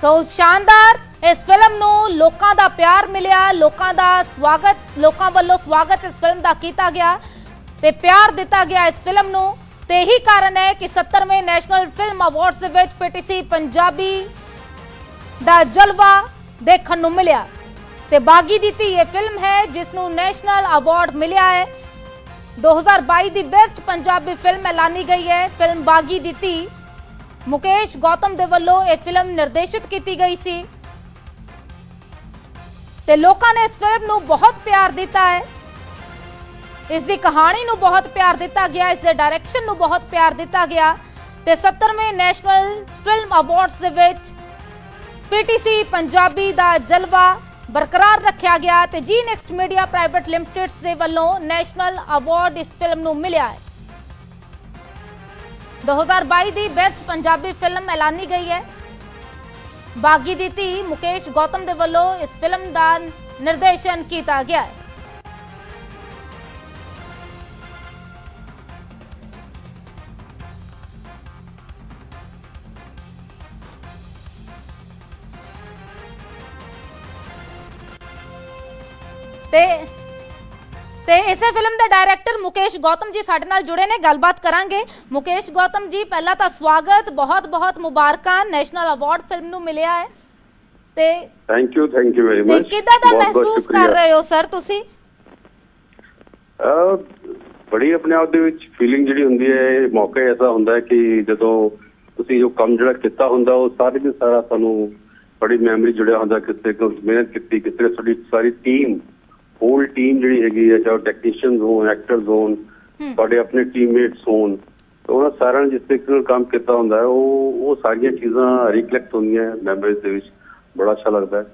ਸੋ ਸ਼ਾਨਦਾਰ ਇਸ ਫਿਲਮ ਨੂੰ ਲੋਕਾਂ ਦਾ ਪਿਆਰ ਮਿਲਿਆ, ਲੋਕਾਂ ਦਾ ਸਵਾਗਤ, ਲੋਕਾਂ ਵੱਲੋਂ ਸਵਾਗਤ ਇਸ ਫਿਲਮ ਦਾ ਕੀਤਾ ਗਿਆ ਤੇ ਪਿਆਰ ਦਿੱਤਾ ਗਿਆ ਇਸ ਫਿਲਮ ਨੂੰ। ਤੇ ਇਹੀ ਕਾਰਨ ਹੈ ਕਿ 70ਵੇਂ ਨੈਸ਼ਨਲ ਫਿਲਮ ਅਵਾਰਡਸ ਦੇ ਵਿੱਚ ਪੀਟੀਸੀ ਪੰਜਾਬੀ ਦਾ ਜਲਵਾ ਦੇਖਣ ਨੂੰ ਮਿਲਿਆ। ਤੇ ਬਾਗੀ ਦੀ ਧੀ ਇਹ ਫਿਲਮ ਹੈ, ਜਿਸ ਨੂੰ ਨੈਸ਼ਨਲ ਅਵਾਰਡ ਮਿਲਿਆ ਹੈ। 2022 ਦੀ ਬੈਸਟ ਪੰਜਾਬੀ ਫਿਲਮ ਐਲਾਨੀ ਗਈ ਹੈ। ਫਿਲਮ ਬਾਗੀ ਦੀ ਧੀ ਮੁਕੇਸ਼ ਗੌਤਮ ਦੇ ਵੱਲੋਂ ਇਹ ਫਿਲਮ ਨਿਰਦੇਸ਼ਿਤ ਕੀਤੀ ਗਈ ਸੀ ਤੇ ਲੋਕਾਂ ਨੇ ਇਸ ਫਿਲਮ ਨੂੰ ਬਹੁਤ ਪਿਆਰ ਦਿੱਤਾ ਹੈ ਇਸ ਦੀ ਕਹਾਣੀ ਨੂੰ ਬਹੁਤ ਪਿਆਰ ਦਿੱਤਾ ਗਿਆ ਇਸ ਦੇ ਡਾਇਰੈਕਸ਼ਨ ਨੂੰ ਬਹੁਤ ਪਿਆਰ ਦਿੱਤਾ ਗਿਆ ਤੇ 70ਵੇਂ ਨੈਸ਼ਨਲ ਫਿਲਮ ਅਵਾਰਡਸ ਦੇ ਵਿੱਚ ਪੀਟੀਸੀ ਪੰਜਾਬੀ ਦਾ ਜਲਵਾ ਬਰਕਰਾਰ ਰੱਖਿਆ ਗਿਆ ਤੇ ਜੀ ਨੈਕਸਟ ਮੀਡੀਆ ਪ੍ਰਾਈਵੇਟ ਲਿਮਟਿਡ ਦੇ ਵੱਲੋਂ ਨੈਸ਼ਨਲ ਅਵਾਰਡ ਇਸ ਫਿਲਮ ਨੂੰ ਮਿਲਿਆ ਹੈ 2022 ਦੀ ਬੈਸਟ ਪੰਜਾਬੀ ਫਿਲਮ ਐਲਾਨੀ ਗਈ ਹੈ। ਬਾਗੀ ਦੀ ਧੀ ਮੁਕੇਸ਼ ਗੌਤਮ ਦੇ ਵੱਲੋਂ ਇਸ ਫਿਲਮ ਦਾ ਨਿਰਦੇਸ਼ਨ ਕੀਤਾ ਗਿਆ ਹੈ। ਤੇ ਤੇ ਇਸੇ ਫਿਲਮ ਦੇ ਡਾਇਰੈਕਟਰ ਮੁਕੇਸ਼ ਗੌਤਮ ਜੀ ਸਾਡੇ ਨਾਲ ਜੁੜੇ ਨੇ ਗੱਲਬਾਤ ਕਰਾਂਗੇ। ਮੁਕੇਸ਼ ਗੌਤਮ ਜੀ ਪਹਿਲਾਂ ਤਾਂ ਸਵਾਗਤ ਬਹੁਤ ਬਹੁਤ ਮੁਬਾਰਕਾਂ ਨੈਸ਼ਨਲ ਅਵਾਰਡ ਫਿਲਮ ਨੂੰ ਮਿਲਿਆ ਹੈ। ਤੇ thank you thank you very ਤੇ ਮਚ ਕਿੱਦਾਂ ਦਾ ਮਹਿਸੂਸ ਕਰ ਰਹੇ ਹੋ ਸਰ ਤੁਸੀਂ? ਬੜੀ ਆਪਣੇ ਆਪ ਦੇ ਵਿੱਚ ਫੀਲਿੰਗ ਜਿਹੜੀ ਹੁੰਦੀ ਹੈ ਇਹ ਮੌਕਾ ਐਸਾ ਹੁੰਦਾ ਹੈ ਕਿ ਜਦੋਂ ਤੁਸੀਂ ਜੋ ਕੰਮ ਜਿਹੜਾ ਕੀਤਾ ਹੁੰਦਾ ਉਹ ਸਾਰੇ ਦੇ ਸਾਰਾ ਤੁਹਾਨੂੰ ਬੜੀ ਮੈਮਰੀ ਜੁੜਿਆ ਹੁੰਦਾ ਕਿਸੇ ਕੋ ਮਿਹਨਤ ਕੀਤੀ ਕਿਸੇ ਤੁਹਾਡੀ ਸਾਰੀ ਟੀਮ ਹੋਲ ਟੀਮ ਜਿਹੜੀ ਹੈਗੀ ਹੈ ਚਾਹੇ ਟੈਕਨੀਸ਼ੀਅਨਸ ਹੋਣ ਐਕਟਰਸ ਹੋਣ। ਤੁਹਾਡੇ ਆਪਣੇ ਟੀਮਮੇਟਸ ਹੋਣ ਉਹਨਾਂ ਸਾਰਿਆਂ ਨੇ ਜਿਸ ਤਰੀਕੇ ਨਾਲ ਕੰਮ ਕੀਤਾ ਹੁੰਦਾ ਹੈ ਉਹ ਉਹ ਸਾਰੀਆਂ ਚੀਜ਼ਾਂ ਰਿਫਲੈਕਟ ਹੁੰਦੀਆਂ ਮੈਮਰੀਜ਼ ਦੇ ਵਿੱਚ। ਬੜਾ ਅੱਛਾ ਲੱਗਦਾ ਹੈ।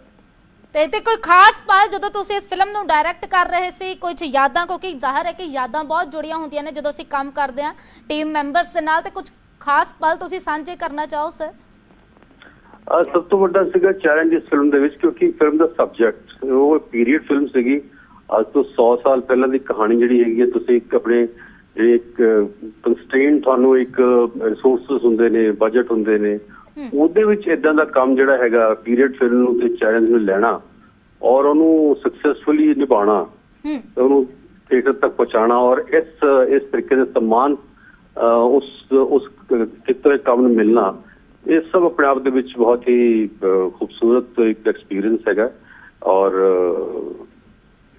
ਤੇ ਤੇ ਕੋਈ ਖਾਸ ਪਲ ਜਦੋਂ ਤੁਸੀਂ ਇਸ ਫਿਲਮ ਨੂੰ ਡਾਇਰੈਕਟ ਕਰ ਰਹੇ ਸੀ ਕੁਝ ਯਾਦਾਂ ਕਿਉਂਕਿ ਜ਼ਾਹਰ ਹੈ ਕਿ ਯਾਦਾਂ ਬਹੁਤ ਜੁੜੀਆਂ ਹੁੰਦੀਆਂ ਨੇ ਜਦੋਂ ਅਸੀਂ ਕੰਮ ਕਰਦੇ ਹਾਂ ਟੀਮ ਮੈਂਬਰਸ ਦੇ ਨਾਲ ਤੇ ਕੁਝ ਖਾਸ ਪਲ ਤੁਸੀਂ ਸਾਂਝੇ ਕਰਨਾ ਚਾਹੋ ਸਰ ਸਭ ਤੋਂ ਵੱਡਾ ਸੀਗਾ ਚੈਲੰਜ ਇਸ ਫਿਲਮ ਦੇ ਵਿੱਚ ਕਿਉਂਕਿ ਫਿਲਮ ਦਾ ਸਬਜੈਕਟ ਉਹ ਪੀਰੀਅਡ ਫਿਲਮ ਸੀਗੀ। ਅੱਜ ਤੋਂ 100 ਸਾਲ ਪਹਿਲਾਂ ਦੀ ਕਹਾਣੀ ਜਿਹੜੀ ਹੈਗੀ ਹੈ ਤੁਸੀਂ ਇੱਕ ਆਪਣੇ ਜਿਹੜੇ ਇੱਕ ਕਨਸਟ੍ਰੇਨ ਤੁਹਾਨੂੰ ਇੱਕ ਰਿਸੋਰਸਸ ਹੁੰਦੇ ਨੇ ਬਜਟ ਹੁੰਦੇ ਨੇ। ਉਹਦੇ ਵਿੱਚ ਇਦਾਂ ਦਾ ਕੰਮ ਜਿਹੜਾ ਹੈਗਾ ਪੀਰੀਅਡ ਫਿਲਮ ਨੂੰ ਤੇ ਚੈਲੰਜ ਨੂੰ ਲੈਣਾ ਔਰ ਉਹਨੂੰ ਸਕਸੈਸਫੁਲੀ ਨਿਭਾਉਣਾ ਉਹਨੂੰ ਥੀਏਟਰ ਤੱਕ ਪਹੁੰਚਾਉਣਾ ਔਰ ਇਸ ਇਸ ਤਰੀਕੇ ਦੇ ਸਨਮਾਨ ਉਸ ਉਸ ਕਿਤੇ ਕੰਮ ਨੂੰ ਮਿਲਣਾ ਇਹ ਸਭ ਆਪਣੇ ਆਪ ਦੇ ਵਿੱਚ ਬਹੁਤ ਹੀ ਖੂਬਸੂਰਤ ਇੱਕ ਐਕਸਪੀਰੀਅੰਸ ਹੈਗਾ ਔਰ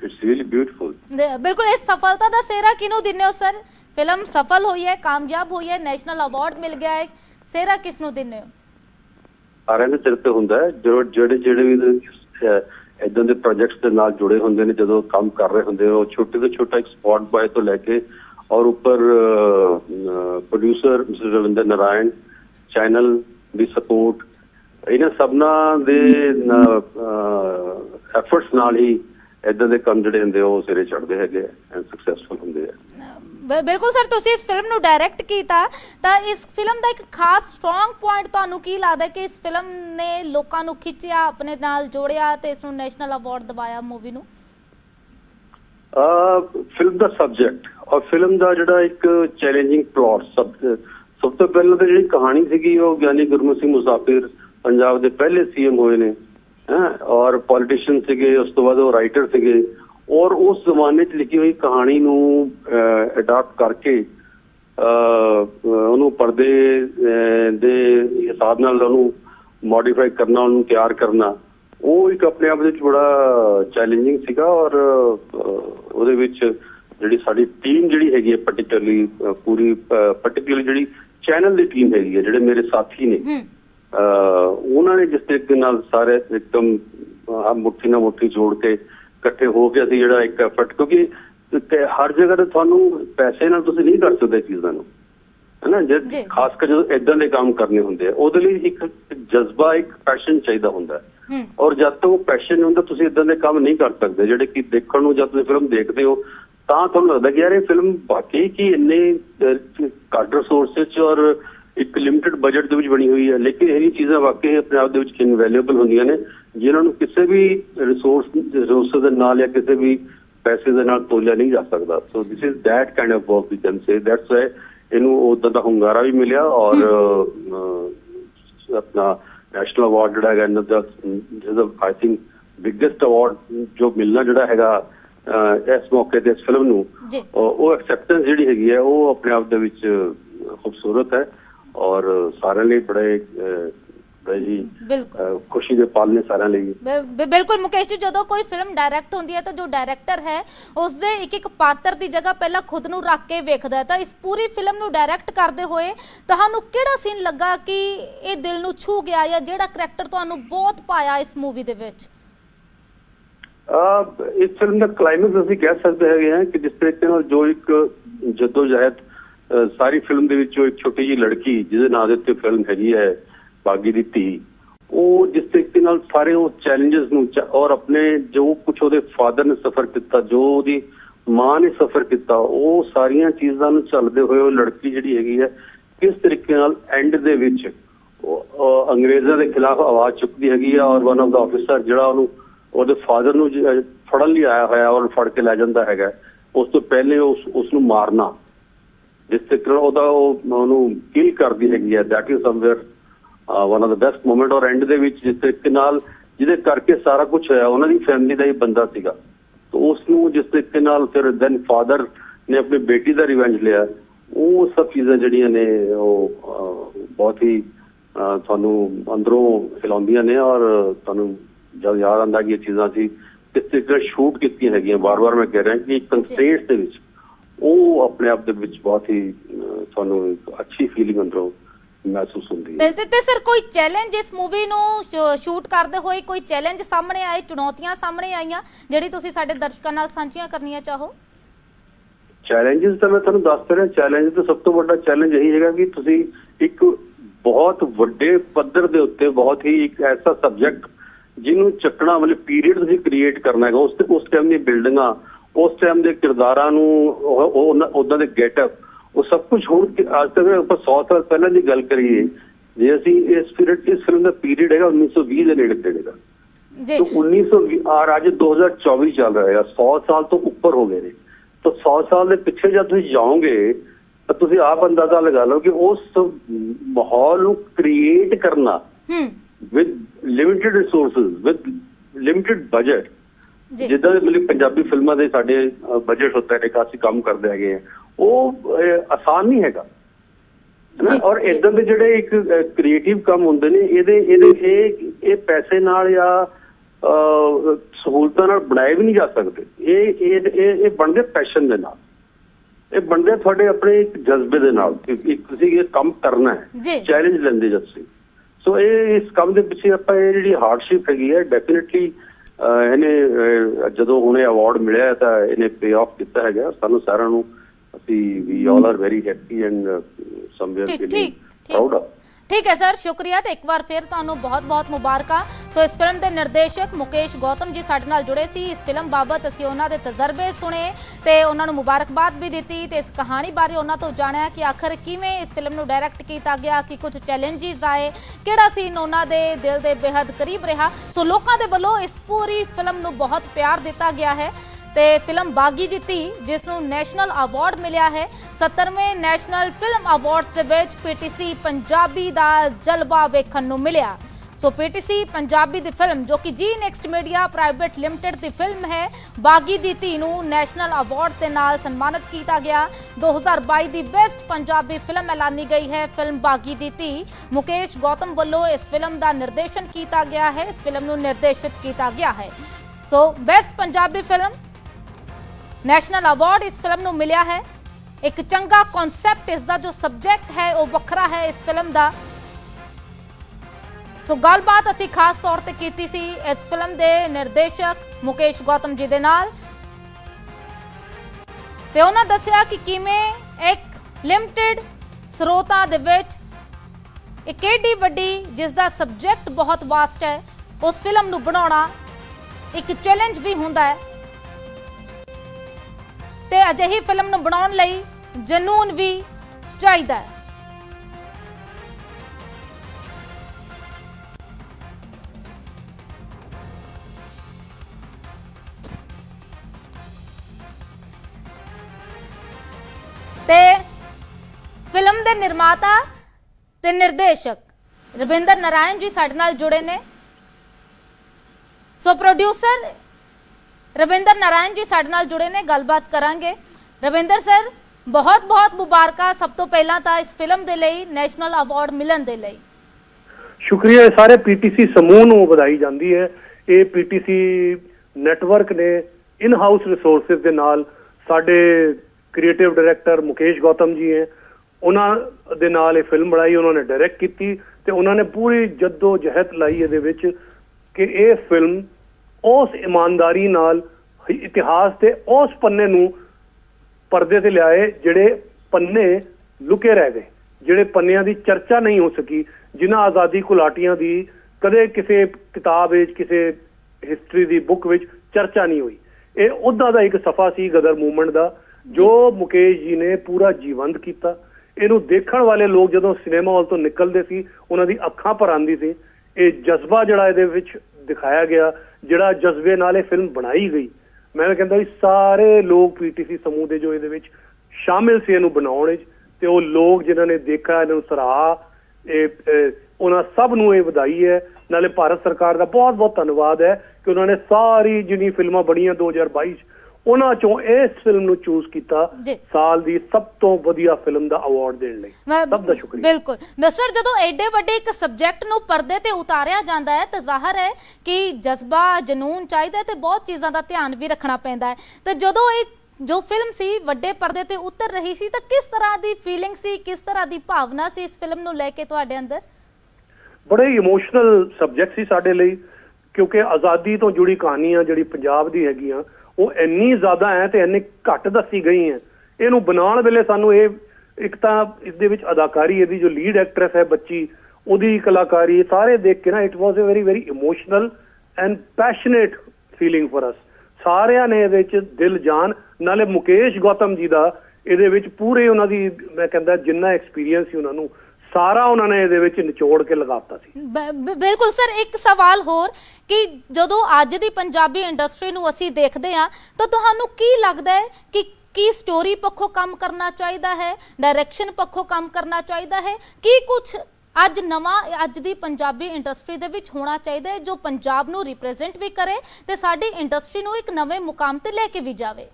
ਇਟਸ ਰੀਲੀ ਬਿਊਟੀਫੁਲ ਬਿਲਕੁਲ ਇਸ ਸਫਲਤਾ ਦਾ ਸਿਹਰਾ ਕਿਹਨੂੰ ਦਿੰਦੇ ਹੋ ਸਰ? ਫਿਲਮ ਸਫਲ ਹੋਈ ਹੈ ਕਾਮਯਾਬ ਹੋਈ ਹੈ ਨੈਸ਼ਨਲ ਅਵਾਰਡ ਮਿਲ ਗਿਆ ਹੈ। ਸਿਹਰਾ ਕਿਸ ਨੂੰ ਦਿੰਦੇ ਹੋ? ਸਾਰਿਆਂ ਦੇ ਸਿਰ ਤੇ ਹੁੰਦਾ ਹੈ। ਜਿਹੜੇ ਜਿਹੜੇ ਵੀ ਇਦਾਂ ਦੇ ਪ੍ਰੋਜੈਕਟਸ ਦੇ ਨਾਲ ਜੁੜੇ ਹੁੰਦੇ ਨੇ ਜਦੋਂ ਕੰਮ ਕਰ ਰਹੇ ਹੁੰਦੇ ਹੋ ਛੋਟੇ ਤੋਂ ਛੋਟਾ ਇੱਕ ਸਪੌਟ ਬਾਏ ਤੋਂ ਲੈ ਕੇ ਔਰ ਉੱਪਰ producer mister Ravinder Narayan channel ਦੀ ਸਪੋਰਟ ਇਹਨਾਂ ਸਭਨਾਂ ਦੇ ਐਫਰਟਸ ਨਾਲ ਹੀ ਇਦਾਂ ਦੇ ਕੰਮ ਜਿਹੜੇ ਹੁੰਦੇ ਉਹ ਸਿਰੇ ਚੜ੍ਹਦੇ ਹੈਗੇ ਐਂਡ ਸਕਸੈਸਫੁਲ ਹੁੰਦੇ ਆ। ਬਿਲਕੁਲ ਸਰ ਤੁਸੀਂ ਇਸ ਫਿਲਮ ਨੂੰ ਡਾਇਰੈਕਟ ਕੀਤਾ ਤਾਂ ਇਸ ਫਿਲਮ ਦਾ ਇੱਕ ਖਾਸ ਸਟਰੋਂਗ ਪੁਆਇੰਟ ਤੁਹਾਨੂੰ ਕੀ ਲੱਗਦਾ ਕਿ ਇਸ ਫਿਲਮ ਨੇ ਲੋਕਾਂ ਨੂੰ ਖਿੱਚਿਆ ਆਪਣੇ ਨਾਲ ਜੋੜਿਆ ਤੇ ਇਸ ਨੂੰ ਨੈਸ਼ਨਲ ਅਵਾਰਡ ਦਿਵਾਇਆ ਮੂਵੀ ਨੂੰ? ਫਿਲਮ ਦਾ ਸਬਜੈਕਟ ਔਰ ਫਿਲਮ ਦਾ ਜਿਹੜਾ ਇੱਕ ਚੈਲੰਜਿੰਗ ਪਲਾਟ ਸਭ ਸਭ ਤੋਂ ਪਹਿਲਾਂ ਤਾਂ ਜਿਹੜੀ ਕਹਾਣੀ ਸੀਗੀ ਉਹ ਗਿਆਨੀ ਗੁਰਮੁਖ ਸਿੰਘ ਮੁਸਾਫਿਰ ਪੰਜਾਬ ਦੇ ਪਹਿਲੇ ਸੀਐਮ ਹੋਏ ਨੇ। ਔਰ ਪੋਲੀਟੀਸ਼ੀਅਨ ਸੀਗੇ, ਉਸ ਤੋਂ ਬਾਅਦ ਉਹ ਰਾਈਟਰ ਸੀਗੇ, ਔਰ ਉਸ ਜ਼ਮਾਨੇ 'ਚ ਲਿਖੀ ਹੋਈ ਕਹਾਣੀ ਨੂੰ ਅਡਾਪਟ ਕਰਕੇ ਉਹਨੂੰ ਪਰਦੇ ਦੇ ਹਿਸਾਬ ਨਾਲ ਉਹਨੂੰ ਮੋਡੀਫਾਈ ਕਰਨਾ, ਉਹਨੂੰ ਤਿਆਰ ਕਰਨਾ, ਉਹ ਇੱਕ ਆਪਣੇ ਆਪ ਦੇ ਵਿੱਚ ਬੜਾ ਚੈਲੰਜਿੰਗ ਸੀਗਾ, ਔਰ ਉਹਦੇ ਵਿੱਚ ਜਿਹੜੀ ਸਾਡੀ ਟੀਮ ਜਿਹੜੀ ਹੈਗੀ ਹੈ ਪਾਰਟਿਕੂਲਰਲੀ ਪੂਰੀ ਪਾਰਟਿਕੂਲਰਲੀ ਜਿਹੜੀ ਚੈਨਲ ਦੀ ਟੀਮ ਹੈਗੀ ਹੈ, ਜਿਹੜੇ ਮੇਰੇ ਸਾਥੀ ਨੇ ਉਹਨਾਂ ਨੇ ਜਿਸ ਤਰੀਕੇ ਨਾਲ ਸਾਰੇ ਇੱਕਦਮ ਆ ਮੁੱਠੀ ਨਾਲ ਮੁੱਠੀ ਜੋੜ ਕੇ ਇਕੱਠੇ ਹੋ ਕੇ ਅਸੀਂ ਜਿਹੜਾ ਇੱਕ ਐਫਰਟ ਕਿਉਂਕਿ ਤੇ ਹਰ ਜਗ੍ਹਾ ਤੇ ਤੁਹਾਨੂੰ ਪੈਸੇ ਨਾਲ ਤੁਸੀਂ ਨਹੀਂ ਕਰ ਸਕਦੇ ਚੀਜ਼ਾਂ ਨੂੰ ਹੈਨਾ? ਜੀ। ਖਾਸ ਕਰ ਜਦੋਂ ਇਦਾਂ ਦੇ ਕੰਮ ਕਰਨੇ ਹੁੰਦੇ ਆ ਉਹਦੇ ਲਈ ਇੱਕ ਜਜ਼ਬਾ ਇੱਕ ਪੈਸ਼ਨ ਚਾਹੀਦਾ ਹੁੰਦਾ ਔਰ ਜਦ ਤੱਕ ਉਹ ਪੈਸ਼ਨ ਨਹੀਂ ਹੁੰਦਾ ਤੁਸੀਂ ਇਦਾਂ ਦੇ ਕੰਮ ਨਹੀਂ ਕਰ ਸਕਦੇ। ਜਿਹੜੇ ਕਿ ਦੇਖਣ ਨੂੰ ਜਦ ਤੁਸੀਂ ਫਿਲਮ ਦੇਖਦੇ ਹੋ ਤਾਂ ਤੁਹਾਨੂੰ ਲੱਗਦਾ ਕਿ ਯਾਰ ਇਹ ਫਿਲਮ ਵਾਕਈ ਕੀ ਇੰਨੇ ਘੱਟ ਰਿਸੋਰਸਸ ਚ ਔਰ ਇੱਕ ਲਿਮਿਟਿਡ ਬਜਟ ਦੇ ਵਿੱਚ ਬਣੀ ਹੋਈ ਹੈ। ਲੇਕਿਨ ਇਹ ਚੀਜ਼ਾਂ ਵਾਕਈ ਆਪਣੇ ਆਪ ਦੇ ਵਿੱਚ ਇਨਵੈਲਿਊਬਲ ਹੁੰਦੀਆਂ ਨੇ ਜਿਨ੍ਹਾਂ ਨੂੰ ਕਿਸੇ ਵੀ ਰਿਸੋਰਸ ਰਿਸੋਰਸ ਦੇ ਨਾਲ ਜਾਂ ਕਿਸੇ ਵੀ ਪੈਸੇ ਦੇ ਨਾਲ ਤੋਲਿਆ ਨਹੀਂ ਜਾ ਸਕਦਾ। So this is that kind of work we can say that's why ਇਹਨੂੰ ਉਦਾਂ ਦਾ ਹੁੰਗਾਰਾ ਵੀ ਮਿਲਿਆ ਔਰ ਆਪਣਾ ਨੈਸ਼ਨਲ ਅਵਾਰਡ ਜਿਹੜਾ ਹੈਗਾ ਇਹਨਾਂ ਦਾ ਜਿਹਦਾ ਆਈ ਥਿੰਕ ਬਿਗੇਸਟ ਅਵਾਰਡ ਜੋ ਮਿਲਣਾ ਜਿਹੜਾ ਹੈਗਾ ਇਸ ਮੌਕੇ ਤੇ ਇਸ ਫਿਲਮ ਨੂੰ ਉਹ ਐਕਸੈਪਟੈਂਸ ਜਿਹੜੀ ਹੈਗੀ ਹੈ ਉਹ ਆਪਣੇ ਆਪ ਦੇ ਵਿੱਚ ਖੂਬਸੂਰਤ ਹੈ। ਔਰ ਸਾਰਿਆਂ ਲਈ ਬੜੇ ਬਿਲਕੁਲ। ਅਹ, ਖੁਸ਼ੀ ਦੇ ਪਲ ਨੇ ਸਾਰਿਆਂ ਲਈ। ਬਿਲਕੁਲ ਮੁਕੇਸ਼ ਜੀ ਜਦੋਂ ਕੋਈ ਫਿਲਮ ਡਾਇਰੈਕਟ ਹੁੰਦੀ ਹੈ ਤਾਂ ਜੋ ਡਾਇਰੈਕਟਰ ਹੈ ਉਸ ਦੇ ਇੱਕ ਇੱਕ ਪਾਤਰ ਦੀ ਜਗ੍ਹਾ ਪਹਿਲਾਂ ਖੁਦ ਨੂੰ ਰੱਖ ਕੇ ਵੇਖਦਾ ਹੈ। ਤਾਂ ਇਸ ਪੂਰੀ ਫਿਲਮ ਨੂੰ ਡਾਇਰੈਕਟ ਕਰਦੇ ਹੋਏ ਤੁਹਾਨੂੰ ਕਿਹੜਾ ਸੀਨ ਲੱਗਾ ਕਿ ਇਹ ਦਿਲ ਨੂੰ ਛੂ ਗਿਆ ਜਾਂ ਜਿਹੜਾ ਕਰੈਕਟਰ ਤੁਹਾਨੂੰ ਬਹੁਤ ਪਾਇਆ ਇਸ ਮੂਵੀ ਦੇ ਵਿੱਚ? ਇਸ ਫਿਲਮ ਦਾ ਕਲਾਈਮੈਕਸ ਅਸੀਂ ਕਹਿ ਸਕਦੇ ਹੈਗੇ ਹਾਂ ਕਿ ਜਿਸ ਤਰੀਕੇ ਨਾਲ ਜੋ ਇੱਕ ਜੱਦੋ ਜਹਿਦ ਸਾਰੀ ਫਿਲਮ ਦੇ ਵਿੱਚ ਜੋ ਇੱਕ ਛੋਟੀ ਜਿਹੀ ਲੜਕੀ ਜਿਹਦੇ ਨਾਂ ਦੇ ਉੱਤੇ ਫਿਲਮ ਹੈਗੀ ਹੈ, ਬਾਗੀ ਦੀ ਧੀ, ਉਹ ਜਿਸ ਤਰੀਕੇ ਨਾਲ ਸਾਰੇ ਉਹ ਚੈਲੰਜਸ ਨੂੰ ਔਰ ਆਪਣੇ ਜੋ ਕੁਝ ਉਹਦੇ ਫਾਦਰ ਨੇ ਸਫਰ ਕੀਤਾ, ਜੋ ਉਹਦੀ ਮਾਂ ਨੇ ਸਫਰ ਕੀਤਾ, ਉਹ ਸਾਰੀਆਂ ਚੀਜ਼ਾਂ ਨੂੰ ਚੱਲਦੇ ਹੋਏ ਉਹ ਲੜਕੀ ਜਿਹੜੀ ਹੈਗੀ ਹੈ, ਕਿਸ ਤਰੀਕੇ ਨਾਲ ਐਂਡ ਦੇ ਵਿੱਚ ਅੰਗਰੇਜ਼ਾਂ ਦੇ ਖਿਲਾਫ ਆਵਾਜ਼ ਚੁੱਕਦੀ ਹੈਗੀ ਹੈ ਔਰ ਵਨ ਆਫ ਦਾ ਆਫੀਸਰ ਜਿਹੜਾ ਉਹਨੂੰ ਉਹਦੇ ਫਾਦਰ ਨੂੰ ਫੜਨ ਲਈ ਆਇਆ ਹੋਇਆ ਔਰ ਫੜ ਕੇ ਲੈ ਜਾਂਦਾ ਹੈਗਾ ਉਸ ਤੋਂ ਪਹਿਲੇ ਉਸ ਉਸ ਨੂੰ ਮਾਰਨਾ। ਜਿਸ ਨਾਲ ਉਹਦਾ ਉਹ ਉਹਨੂੰ ਕਿਲ ਕਰਦੀ ਹੈਗੀ ਹੈ that is somewhere one of the best moment ਔਰ ਐਂਡ ਦੇ ਵਿੱਚ ਜਿਸ ਤਰੀਕੇ ਨਾਲ ਜਿਹਦੇ ਕਰਕੇ ਸਾਰਾ ਕੁਝ ਹੋਇਆ ਉਹਨਾਂ ਦੀ ਫੈਮਿਲੀ ਦਾ ਹੀ ਬੰਦਾ ਸੀਗਾ। ਤਾਂ ਉਸ ਨੂੰ ਜਿਸ ਤਰੀਕੇ ਨਾਲ ਫਿਰ ਦੈਨ ਫਾਦਰ ਨੇ ਆਪਣੀ ਬੇਟੀ ਦਾ ਰਿਵੈਂਜ ਲਿਆ ਉਹ ਸਭ ਚੀਜ਼ਾਂ ਜਿਹੜੀਆਂ ਨੇ ਉਹ ਬਹੁਤ ਹੀ ਤੁਹਾਨੂੰ ਅੰਦਰੋਂ ਹਿਲਾਉਂਦੀਆਂ ਨੇ ਔਰ ਤੁਹਾਨੂੰ ਜਦ ਯਾਦ ਆਉਂਦਾ ਕਿ ਇਹ ਚੀਜ਼ਾਂ ਸੀ ਕਿਸ ਤਰੀਕੇ ਨਾਲ ਸ਼ੂਟ ਕੀਤੀਆਂ ਹੈਗੀਆਂ ਵਾਰ-ਵਾਰ ਮੈਂ ਕਹਿ ਰਿਹਾ ਕਿ ਕੰਸਟ੍ਰੇਂਟਸ ਦੇ ਵਿੱਚ। ਆਪਣੇ ਆਪ ਦੇ ਵਿੱਚ ਬਹੁਤ ਹੀ ਤੁਹਾਨੂੰ ਇੱਕ ਅੱਛੀ ਫੀਲਿੰਗ ਅੰਦਰੋਂ ਮਹਿਸੂਸ ਹੁੰਦੀ ਹੈ। ਤੇ ਤੇ- ਤੇ ਸਰ ਕੋਈ ਚੈਲੰਜ ਇਸ ਮੂਵੀ ਨੂੰ ਸ਼ੂਟ ਕਰਦੇ ਹੋਏ ਕੋਈ ਚੈਲੰਜ ਸਾਹਮਣੇ ਆਏ ਚੁਣੌਤੀਆਂ ਸਾਹਮਣੇ ਆਈਆਂ ਜਿਹੜੀ ਤੁਸੀਂ ਸਾਡੇ ਦਰਸ਼ਕਾਂ ਨਾਲ ਸਾਂਝੀਆਂ ਕਰਨੀਆਂ ਚਾਹੋ? ਚੈਲੰਜਸ ਤਾਂ ਮੈਂ ਤੁਹਾਨੂੰ ਦੱਸ ਰਿਹਾ ਚੈਲੰਜ ਤਾਂ ਸਭ ਤੋਂ ਵੱਡਾ ਚੈਲੰਜ ਇਹੀ ਹੈਗਾ ਕਿ ਤੁਸੀਂ ਇੱਕ ਬਹੁਤ ਵੱਡੇ ਪੱਧਰ ਦੇ ਉੱਤੇ ਬਹੁਤ ਹੀ ਇੱਕ ਐਸਾ ਸਬਜੈਕਟ ਜਿਹਨੂੰ ਚੱਕਣਾ ਮਤਲਬ ਪੀਰੀਅਡ ਤੁਸੀਂ ਕ੍ਰੀਏਟ ਕਰਨਾ ਹੈਗਾ ਉਸ ਤੇ ਉਸ ਟਾਈਮ ਦੀਆਂ ਬਿਲਡਿੰਗਾਂ ਉਸ ਟਾਈਮ ਦੇ ਕਿਰਦਾਰਾਂ ਨੂੰ ਉਹ ਉਹਦਾਂ ਦੇ ਗੈਟਅਪ ਉਹ ਸਭ ਕੁਝ ਹੋਰ ਅੱਜ ਤੱਕ ਆਪਾਂ 100 ਸਾਲ ਪਹਿਲਾਂ ਦੀ ਗੱਲ ਕਰੀਏ ਜੇ ਅਸੀਂ ਇਸ ਸਪਿਰਿਟ ਇਸ ਫਿਲਮ ਦਾ ਪੀਰੀਅਡ ਹੈਗਾ 1920 ਦੇ ਨੇੜੇ ਤੇੜੇ ਦਾ। ਜੀ। ਤਾਂ 1920 ਆਰ ਅੱਜ 2024 ਚੱਲ ਰਿਹਾ ਹੈ 100 ਸਾਲ ਤੋਂ ਉੱਪਰ ਹੋ ਗਏ ਨੇ। ਤਾਂ 100 ਸਾਲ ਦੇ ਪਿੱਛੇ ਜਦ ਤੁਸੀਂ ਜਾਓਗੇ ਤਾਂ ਤੁਸੀਂ ਆਪ ਅੰਦਾਜ਼ਾ ਲਗਾ ਲਓ ਕਿ ਉਸ ਮਾਹੌਲ ਨੂੰ ਕ੍ਰੀਏਟ ਕਰਨਾ ਹਮ with limited resources with limited budget ਜਿੱਦਾਂ ਦੇ ਮਤਲਬ ਪੰਜਾਬੀ ਫਿਲਮਾਂ ਦੇ ਸਾਡੇ ਬਜਟ ਹੁੰਦਾ ਹੈ ਕਾਫੀ ਕੰਮ ਕਰਦੇ ਹੈਗੇ ਆ ਉਹ ਆਸਾਨ ਨਹੀਂ ਹੈਗਾ। ਔਰ। ਇਦਾਂ ਦੇ ਜਿਹੜੇ ਇੱਕ ਕ੍ਰੀਏਟਿਵ ਕੰਮ ਹੁੰਦੇ ਨੇ ਇਹਦੇ ਇਹਦੇ ਇਹ ਇਹ ਪੈਸੇ ਨਾਲ ਜਾਂ ਸਹੂਲਤਾਂ ਨਾਲ ਬਣਾਏ ਵੀ ਨਹੀਂ ਜਾ ਸਕਦੇ। ਇਹ ਇਹ ਇਹ ਬਣਦੇ ਪੈਸ਼ਨ ਦੇ ਨਾਲ। ਇਹ ਬਣਦੇ ਤੁਹਾਡੇ ਆਪਣੇ ਇੱਕ ਜਜ਼ਬੇ ਦੇ ਨਾਲ ਕਿ ਤੁਸੀਂ ਇਹ ਕੰਮ ਕਰਨਾ ਹੈ ਚੈਲੰਜ ਲੈਂਦੇ ਜਦ ਤੁਸੀਂ। ਸੋ ਇਹ ਇਸ ਕੰਮ ਦੇ ਪਿੱਛੇ ਆਪਾਂ ਇਹ ਜਿਹੜੀ ਹਾਰਡਸ਼ਿਪ ਹੈਗੀ ਹੈ ਡੈਫੀਨਿਟਲੀ ਇਹਨੇ ਜਦੋਂ ਹੁਣੇ ਅਵਾਰਡ ਮਿਲਿਆ ਤਾਂ ਇਹਨੇ ਪੇ ਆਫ ਕੀਤਾ ਹੈਗਾ। ਸਾਨੂੰ ਸਾਰਿਆਂ ਨੂੰ ਅਸੀਂ ਵੀ all are very happy and somewhere feeling proud of ਠੀਕ ਹੈ, ਸਰ, ਸ਼ੁਕਰੀਆ ਤੇ ਇੱਕ ਵਾਰ ਫਿਰ ਤੁਹਾਨੂੰ ਬਹੁਤ-ਬਹੁਤ ਮੁਬਾਰਕਾਂ। ਸੋ ਇਸ ਫਿਲਮ ਦੇ ਨਿਰਦੇਸ਼ਕ ਮੁਕੇਸ਼ ਗੌਤਮ ਜੀ ਸਾਡੇ ਨਾਲ ਜੁੜੇ ਸੀ। ਇਸ ਫਿਲਮ ਬਾਬਤ ਅਸੀਂ ਉਹਨਾਂ ਦੇ ਤਜਰਬੇ ਸੁਣੇ ਤੇ ਉਹਨਾਂ ਨੂੰ ਮੁਬਾਰਕਬਾਦ ਵੀ ਦਿੱਤੀ ਤੇ ਇਸ ਕਹਾਣੀ ਬਾਰੇ ਉਹਨਾਂ ਤੋਂ ਜਾਣਿਆ ਕਿ ਆਖਰ ਕਿਵੇਂ ਇਸ ਫਿਲਮ ਨੂੰ ਡਾਇਰੈਕਟ ਕੀਤਾ ਗਿਆ, ਕਿ ਕੁਝ ਚੈਲੰਜਸ ਆਏ, ਕਿਹੜਾ ਸੀਨ ਉਹਨਾਂ ਦੇ ਦਿਲ ਦੇ ਬੇਹੱਦ ਕਰੀਬ ਰਿਹਾ। ਸੋ ਲੋਕਾਂ ਦੇ ਵੱਲੋਂ ਇਸ ਪੂਰੀ ਫਿਲਮ ਨੂੰ ਬਹੁਤ ਪਿਆਰ ਦਿੱਤਾ ਗਿਆ ਹੈ। ਤੇ ਫਿਲਮ ਬਾਗੀ ਦੀ ਧੀ, ਜਿਸ ਨੂੰ ਨੈਸ਼ਨਲ ਅਵਾਰਡ ਮਿਲਿਆ ਹੈ 70ਵੇਂ ਨੈਸ਼ਨਲ ਫਿਲਮ ਅਵਾਰਡਸ ਦੇ ਵਿੱਚ ਪੀਟੀਸੀ ਪੰਜਾਬੀ ਦਾ ਜਲਵਾ ਵੇਖਣ ਨੂੰ ਮਿਲਿਆ। ਸੋ ਪੀਟੀਸੀ ਪੰਜਾਬੀ ਦੀ ਫਿਲਮ, ਜੋ ਕਿ G next media private limited ਦੀ ਫਿਲਮ ਹੈ, ਬਾਗੀ ਦੀ ਧੀ ਨੂੰ ਨੈਸ਼ਨਲ ਅਵਾਰਡ ਦੇ ਨਾਲ ਸਨਮਾਨਿਤ ਕੀਤਾ ਗਿਆ। 2022 ਦੀ ਬੈਸਟ ਪੰਜਾਬੀ ਫਿਲਮ ਐਲਾਨੀ ਗਈ ਹੈ ਫਿਲਮ ਬਾਗੀ ਦੀ ਧੀ। ਮੁਕੇਸ਼ ਗੌਤਮ ਵੱਲੋਂ ਇਸ ਫਿਲਮ ਦਾ ਨਿਰਦੇਸ਼ਨ ਕੀਤਾ ਗਿਆ ਹੈ, ਇਸ ਫਿਲਮ ਨੂੰ ਨਿਰਦੇਸ਼ਿਤ ਕੀਤਾ ਗਿਆ ਹੈ। So best Punjabi film national award ਇਸ ਫਿਲਮ ਨੂੰ ਮਿਲਿਆ ਹੈ। ਇੱਕ ਚੰਗਾ ਕਨਸੈਪਟ ਇਸ ਦਾ ਜੋ ਸਬਜੈਕਟ ਹੈ, ਉਹ ਵੱਖਰਾ ਹੈ ਇਸ ਫਿਲਮ ਦਾ। ਸੋ ਗੱਲਬਾਤ ਅਸੀਂ ਖਾਸ ਤੌਰ ਤੇ ਕੀਤੀ ਸੀ ਇਸ ਫਿਲਮ ਦੇ ਨਿਰਦੇਸ਼ਕ ਮੁਕੇਸ਼ ਗੌਤਮ ਜੀ ਦੇ ਨਾਲ। ਤੇ ਉਹਨਾਂ ਦੱਸਿਆ ਕਿ ਕਿਵੇਂ ਇੱਕ ਲਿਮਟਿਡ ਸਰੋਤਾਂ ਦੇ ਵਿੱਚ ਇੱਕ ਏਡੀ ਵੱਡੀ ਜਿਸ ਦਾ ਸਬਜੈਕਟ ਬਹੁਤ ਵਾਸਟ ਹੈ, ਉਸ ਫਿਲਮ ਨੂੰ ਬਣਾਉਣਾ ਇੱਕ ਚੈਲੰਜ ਵੀ ਹੁੰਦਾ ਹੈ। ਤੇ ਅਜਿਹੀ ਫਿਲਮ ਨੂੰ ਬਣਾਉਣ ਲਈ ਜਨੂਨ ਵੀ ਚਾਹੀਦਾ ਹੈ। ਤੇ ਫਿਲਮ ਦੇ ਨਿਰਮਾਤਾ ਤੇ ਨਿਰਦੇਸ਼ਕ ਰਵਿੰਦਰ ਨਾਰਾਇਣ ਜੀ ਸਾਡੇ ਨਾਲ ਜੁੜੇ ਨੇ। ਸੋ ਪ੍ਰੋਡਿਊਸਰ ਰਵਿੰਦਰ ਨਾਰਾਇਣ ਜੀ ਸਾਡੇ ਨਾਲ ਜੁੜੇ ਨੇ, ਗੱਲਬਾਤ ਕਰਾਂਗੇ। ਰਵਿੰਦਰ ਸਰ ਬਹੁਤ ਬਹੁਤ ਮੁਬਾਰਕਾਂ ਸਭ ਤੋਂ ਪਹਿਲਾਂ ਤਾਂ ਇਸ ਫਿਲਮ ਦੇ ਲਈ, ਨੈਸ਼ਨਲ ਅਵਾਰਡ ਮਿਲਣ ਦੇ ਲਈ। ਸ਼ੁਕਰੀਆ ਸਾਰੇ ਪੀਟੀਸੀ ਸਮੂਹ ਨੂੰ ਵਧਾਈ ਜਾਂਦੀ ਹੈ। ਇਹ ਪੀਟੀਸੀ ਨੈਟਵਰਕ ਨੇ ਇਨ ਹਾਊਸ ਰਿਸੋਰਸਸ ਦੇ ਨਾਲ ਸਾਡੇ ਕ੍ਰੀਏਟਿਵ ਡਾਇਰੈਕਟਰ ਮੁਕੇਸ਼ ਗੌਤਮ ਜੀ ਹੈ, ਉਹਨਾਂ ਦੇ ਨਾਲ ਇਹ ਫਿਲਮ ਬਣਾਈ, ਉਹਨਾਂ ਨੇ ਡਾਇਰੈਕਟ ਕੀਤੀ ਤੇ ਉਹਨਾਂ ਨੇ ਪੂਰੀ ਜੱਦੋ ਜਹਿਦ ਲਾਈ ਇਹਦੇ ਵਿੱਚ ਕਿ ਇਹ ਫਿਲਮ ਉਸ ਇਮਾਨਦਾਰੀ ਨਾਲ ਇਤਿਹਾਸ ਤੇ ਉਸ ਪੰਨੇ ਨੂੰ ਪਰਦੇ ਤੇ ਲਿਆਏ ਜਿਹੜੇ ਪੰਨੇ ਲੁਕੇ ਰਹਿ ਗਏ, ਜਿਹੜੇ ਪੰਨਿਆਂ ਦੀ ਚਰਚਾ ਨਹੀਂ ਹੋ ਸਕੀ, ਜਿਨ੍ਹਾਂ ਆਜ਼ਾਦੀ ਘੁਲਾਟੀਆਂ ਦੀ ਕਦੇ ਕਿਸੇ ਕਿਤਾਬ ਵਿੱਚ, ਕਿਸੇ ਹਿਸਟਰੀ ਦੀ ਬੁੱਕ ਵਿੱਚ ਚਰਚਾ ਨਹੀਂ ਹੋਈ। ਇਹ ਉਹਦਾ ਦਾ ਇੱਕ ਸਫਾ ਸੀ ਗਦਰ ਮੂਵਮੈਂਟ ਦਾ, ਜੋ ਮੁਕੇਸ਼ ਜੀ ਨੇ ਪੂਰਾ ਜੀਵੰਤ ਕੀਤਾ। ਇਹਨੂੰ ਦੇਖਣ ਵਾਲੇ ਲੋਕ ਜਦੋਂ ਸਿਨੇਮਾ ਹਾਲ ਤੋਂ ਨਿਕਲਦੇ ਸੀ, ਉਹਨਾਂ ਦੀ ਅੱਖਾਂ ਭਰ ਆਉਂਦੀ ਸੀ। ਇਹ ਜਜ਼ਬਾ ਜਿਹੜਾ ਇਹਦੇ ਵਿੱਚ ਦਿਖਾਇਆ ਗਿਆ ਜਿਹੜਾ ਜਜ਼ਬੇ ਨਾਲ ਇਹ ਫਿਲਮ ਬਣਾਈ ਗਈ, ਮੈਂ ਕਹਿੰਦਾ ਵੀ ਸਾਰੇ ਲੋਕ ਪੀਟੀਸੀ ਸਮੂਹ ਦੇ ਜੋ ਇਹਦੇ ਵਿੱਚ ਸ਼ਾਮਿਲ ਸੀ ਇਹਨੂੰ ਬਣਾਉਣ ਵਿੱਚ, ਤੇ ਉਹ ਲੋਕ ਜਿਨ੍ਹਾਂ ਨੇ ਦੇਖਿਆ, ਇਹਨਾਂ ਨੂੰ ਸਰਾਹ, ਇਹ ਉਹਨਾਂ ਸਭ ਨੂੰ ਇਹ ਵਧਾਈ ਹੈ। ਨਾਲੇ ਭਾਰਤ ਸਰਕਾਰ ਦਾ ਬਹੁਤ ਬਹੁਤ ਧੰਨਵਾਦ ਹੈ ਕਿ ਉਹਨਾਂ ਨੇ ਸਾਰੀ ਜਿੰਨੀ ਫਿਲਮਾਂ ਬਣੀਆਂ 2022 ਚ ਉਹਨਾਂ ਚੋਂ ਇਸ ਫਿਲਮ ਨੂੰ ਚੂਜ਼ ਕੀਤਾ। ਸਾਲ ਦੀ ਸਭ ਤੋਂ ਵਧੀਆ ਫਿਲਮ ਦਾ ਅਵਾਰਡ ਦੇਣ ਲਈ। ਸਭ ਦਾ ਸ਼ੁਕਰੀਆ। ਬਿਲਕੁਲ। ਮੈਂ ਸਰ ਜਦੋਂ ਐਡੇ ਵੱਡੇ ਇੱਕ ਸਬਜੈਕਟ ਨੂੰ ਪਰਦੇ ਤੇ ਉਤਾਰਿਆ ਜਾਂਦਾ ਹੈ ਤਾਂ ਜ਼ਾਹਰ ਹੈ ਕਿ ਜਜ਼ਬਾ ਜਨੂਨ ਚਾਹੀਦਾ ਹੈ ਤੇ ਬਹੁਤ ਚੀਜ਼ਾਂ ਦਾ ਧਿਆਨ ਵੀ ਰੱਖਣਾ ਪੈਂਦਾ ਹੈ। ਤੇ ਜਦੋਂ ਇਹ ਜੋ ਫਿਲਮ ਸੀ ਵੱਡੇ ਪਰਦੇ ਤੇ ਉਤਰ ਰਹੀ ਸੀ ਤਾਂ ਕਿਸ ਤਰ੍ਹਾਂ ਦੀ ਫੀਲਿੰਗ ਸੀ ਕਿਸ ਤਰ੍ਹਾਂ ਦੀ ਭਾਵਨਾ ਸੀ ਇਸ ਫਿਲਮ ਨੂੰ ਲੈ ਕੇ ਤੁਹਾਡੇ ਅੰਦਰ? ਬੜੇ ਇਮੋਸ਼ਨਲ ਸਬਜੈਕਟ ਸੀ ਸਾਡੇ ਲਈ ਕਿਉਂਕਿ ਆਜ਼ਾਦੀ ਤੋਂ ਜੁੜੀ ਕਹਾਣੀਆਂ ਜਿਹੜੀ ਪੰਜਾਬ ਦੀ ਹੈਗੀਆਂ ਉਹ ਇੰਨੀ ਜ਼ਿਆਦਾ ਹੈ ਤੇ ਇੰਨੀ ਘੱਟ ਦੱਸੀ ਗਈ ਹੈ। ਇਹਨੂੰ ਬਣਾਉਣ ਵੇਲੇ ਸਾਨੂੰ ਇਹ ਇੱਕ ਤਾਂ ਇਸ ਦੇ ਵਿੱਚ ਅਦਾਕਾਰੀ, ਇਹਦੀ ਜੋ ਲੀਡ ਐਕਟਰੈਸ ਹੈ ਬੱਚੀ, ਉਹਦੀ ਕਲਾਕਾਰੀ ਸਾਰੇ ਦੇਖ ਕੇ ਨਾ it was a very very emotional and passionate feeling for us ਸਾਰਿਆਂ ਨੇ ਇਹਦੇ ਵਿੱਚ ਦਿਲ ਜਾਨ, ਨਾਲੇ ਮੁਕੇਸ਼ ਗੌਤਮ ਜੀ ਦਾ ਇਹਦੇ ਵਿੱਚ ਪੂਰੇ ਉਹਨਾਂ ਦੀ ਮੈਂ ਕਹਿੰਦਾ ਜਿੰਨਾ ਐਕਸਪੀਰੀਅੰਸ ਸੀ ਉਹਨਾਂ ਨੂੰ ਸਾਰਾ ਉਹਨਾਂ ਨੇ ਇਹਦੇ ਵਿੱਚ ਨਿਚੋੜ ਕੇ ਲਗਾਤਾ ਸੀ ਬਿਲਕੁਲ ਸਰ ਇੱਕ ਸਵਾਲ ਹੋਰ ਕਿ ਜਦੋਂ ਅੱਜ ਦੀ ਪੰਜਾਬੀ ਇੰਡਸਟਰੀ ਨੂੰ ਅਸੀਂ ਦੇਖਦੇ ਹਾਂ ਤਾਂ ਤੁਹਾਨੂੰ ਕੀ ਲੱਗਦਾ ਹੈ ਕਿ ਕੀ ਸਟੋਰੀ ਪੱਖੋਂ ਕੰਮ ਕਰਨਾ ਚਾਹੀਦਾ ਹੈ ਡਾਇਰੈਕਸ਼ਨ ਪੱਖੋਂ ਕੰਮ ਕਰਨਾ ਚਾਹੀਦਾ ਹੈ ਕੀ ਕੁਝ ਅੱਜ ਨਵਾਂ ਅੱਜ ਦੀ ਪੰਜਾਬੀ ਇੰਡਸਟਰੀ ਦੇ ਵਿੱਚ ਹੋਣਾ ਚਾਹੀਦਾ ਹੈ ਜੋ ਪੰਜਾਬ ਨੂੰ ਰਿਪਰੈਜ਼ੈਂਟ ਵੀ ਕਰੇ ਤੇ ਸਾਡੀ ਇੰਡਸਟਰੀ ਨੂੰ ਇੱਕ ਨਵੇਂ ਮੁਕਾਮ ਤੇ ਲੈ ਕੇ ਵੀ ਜਾਵੇ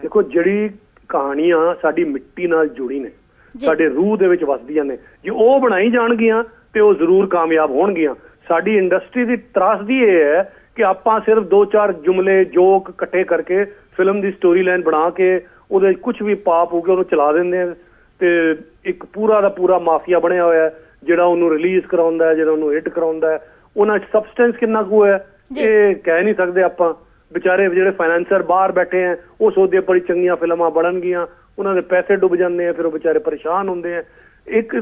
ਦੇਖੋ ਜਿਹੜੀ ਕਹਾਣੀਆਂ ਸਾਡੀ ਮਿੱਟੀ ਨਾਲ ਜੁੜੀ ਨੇ। ਸਾਡੇ ਰੂਹ ਦੇ ਵਿੱਚ ਵਸਦੀਆਂ ਨੇ। ਜੇ ਉਹ ਬਣਾਈ ਜਾਣਗੀਆਂ ਤੇ ਉਹ ਜ਼ਰੂਰ ਕਾਮਯਾਬ ਹੋਣਗੀਆਂ। ਸਾਡੀ ਇੰਡਸਟਰੀ ਦੀ ਤਰਾਸਦੀ ਇਹ ਹੈ ਕਿ ਆਪਾਂ ਸਿਰਫ ਦੋ ਚਾਰ ਜੁਮਲੇ ਜੋਕ ਇਕੱਠੇ ਕਰਕੇ ਫਿਲਮ ਦੀ ਸਟੋਰੀ ਲਾਈਨ ਬਣਾ ਕੇ ਉਹਦੇ ਕੁਝ ਵੀ ਪਾਪ ਹੋ ਕੇ ਉਹਨੂੰ ਚਲਾ ਦਿੰਦੇ ਆ ਤੇ ਇੱਕ ਪੂਰਾ ਦਾ ਪੂਰਾ ਮਾਫੀਆ ਬਣਿਆ ਹੋਇਆ ਹੈ ਜਿਹੜਾ ਉਹਨੂੰ ਰਿਲੀਜ਼ ਕਰਾਉਂਦਾ ਹੈ ਜਿਹੜਾ ਉਹਨੂੰ ਹਿੱਟ ਕਰਾਉਂਦਾ ਹੈ। ਉਹਨਾਂ 'ਚ ਸਬਸਟੈਂਸ ਕਿੰਨਾ ਕੁ ਹੈ। ਇਹ ਕਹਿ ਨਹੀਂ ਸਕਦੇ ਆਪਾਂ। ਵਿਚਾਰੇ ਜਿਹੜੇ ਫਾਈਨੈਂਸਰ ਬਾਹਰ ਬੈਠੇ ਆ ਉਹ ਸੋਚਦੇ ਬੜੀ ਚੰਗੀਆਂ ਫਿਲਮਾਂ ਬਣਨਗੀਆਂ। ਉਹਨਾਂ ਦੇ ਪੈਸੇ ਡੁੱਬ ਜਾਂਦੇ ਆ ਫਿਰ ਉਹ ਵਿਚਾਰੇ ਪਰੇਸ਼ਾਨ ਹੁੰਦੇ ਆ। ਇੱਕ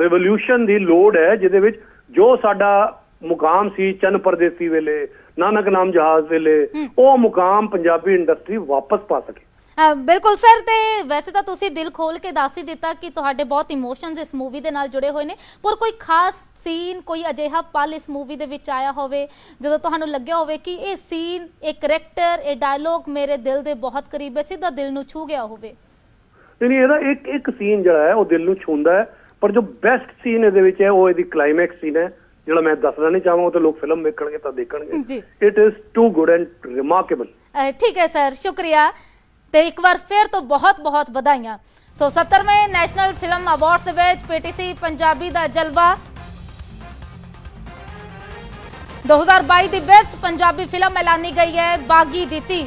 ਰਿਵੋਲੂਸ਼ਨ ਦੀ ਲੋੜ ਹੈ ਜਿਹਦੇ ਵਿੱਚ ਜੋ ਸਾਡਾ ਮੁਕਾਮ ਸੀ ਚੰਨ ਪਰਦੇਸੀ ਵੇਲੇ ਨਾਨਕ ਨਾਮ ਜਹਾਜ਼ ਵੇਲੇ ਉਹ ਮੁਕਾਮ ਪੰਜਾਬੀ ਇੰਡਸਟਰੀ ਵਾਪਸ ਪਾ ਸਕੇ। ਬਿਲਕੁਲ ਸਰ ਤੇ ਵੈਸੇ ਤਾਂ ਤੁਸੀਂ ਦਿਲ ਖੋਲ ਕੇ ਦੱਸ ਹੀ ਦਿੱਤਾ ਕਿ ਤੁਹਾਡੇ ਬਹੁਤ ਇਮੋਸ਼ਨਸ ਇਸ ਮੂਵੀ ਦੇ ਨਾਲ ਜੁੜੇ ਹੋਏ ਨੇ। ਪਰ ਕੋਈ ਖਾਸ ਸੀਨ ਕੋਈ ਅਜਿਹਾ ਪਲ ਇਸ ਮੂਵੀ ਦੇ ਵਿੱਚ ਆਇਆ ਹੋਵੇ ਜਦੋਂ ਤੁਹਾਨੂੰ ਲੱਗਿਆ ਹੋਵੇ ਕਿ ਇਹ ਸੀਨ ਇਹ ਕਰੈਕਟਰ ਇਹ ਡਾਇਲੋਗ ਮੇਰੇ ਦਿਲ ਦੇ ਬਹੁਤ ਕਰੀਬ ਹੈ ਸਿੱਧਾ ਦਿਲ ਨੂੰ ਛੂ ਗਿਆ ਹੋਵੇ। ਨਹੀਂ, ਇਹਦਾ ਇੱਕ ਇੱਕ ਸੀਨ ਜਿਹੜਾ ਹੈ ਉਹ ਦਿਲ ਨੂੰ ਛੂੰਦਾ ਹੈ ਪਰ ਜੋ ਬੈਸਟ ਸੀਨ ਇਹਦੇ ਵਿੱਚ ਹੈ ਉਹ ਇਹਦੀ ਕਲਾਈਮੈਕਸ ਸੀਨ ਹੈ ਜਿਹੜਾ ਮੈਂ ਦੱਸਣਾ ਨਹੀਂ ਚਾਹਾਂਗਾ ਉਹ ਤੇ ਲੋਕ ਫਿਲਮ ਵੇਖਣਗੇ ਤਾਂ ਦੇਖਣਗੇ। It is too good and remarkable ਠੀਕ ਹੈ ਸਰ ਸ਼ੁਕਰੀਆ। ਤੇ ਇੱਕ ਵਾਰ ਫਿਰ ਤੋਂ ਬਹੁਤ ਬਹੁਤ ਵਧਾਈਆਂ। ਸੋ 70ਵੇਂ ਨੈਸ਼ਨਲ ਫਿਲਮ ਅਵਾਰਡਸ ਦੇ ਵਿੱਚ ਪੀਟੀਸੀ ਪੰਜਾਬੀ ਦਾ ਜਲਵਾ। 2022 ਦੀ ਬੈਸਟ ਪੰਜਾਬੀ ਫਿਲਮ ਐਲਾਨੀ ਗਈ ਹੈ ਬਾਗੀ ਦਿੱਤੀ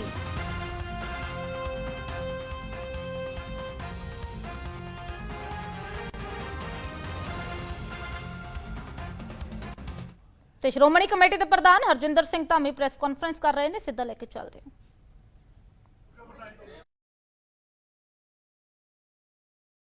ਤੇ ਸ਼੍ਰੋਮਣੀ ਕਮੇਟੀ ਦੇ ਪ੍ਰਧਾਨ ਹਰਜਿੰਦਰ ਸਿੰਘ ਧਾਮੀ ਪ੍ਰੈਸ ਕਾਨਫਰੰਸ ਕਰ ਰਹੇ ਨੇ, ਸਿੱਧਾ ਲੈ ਕੇ ਚੱਲਦੇ ਹਾਂ।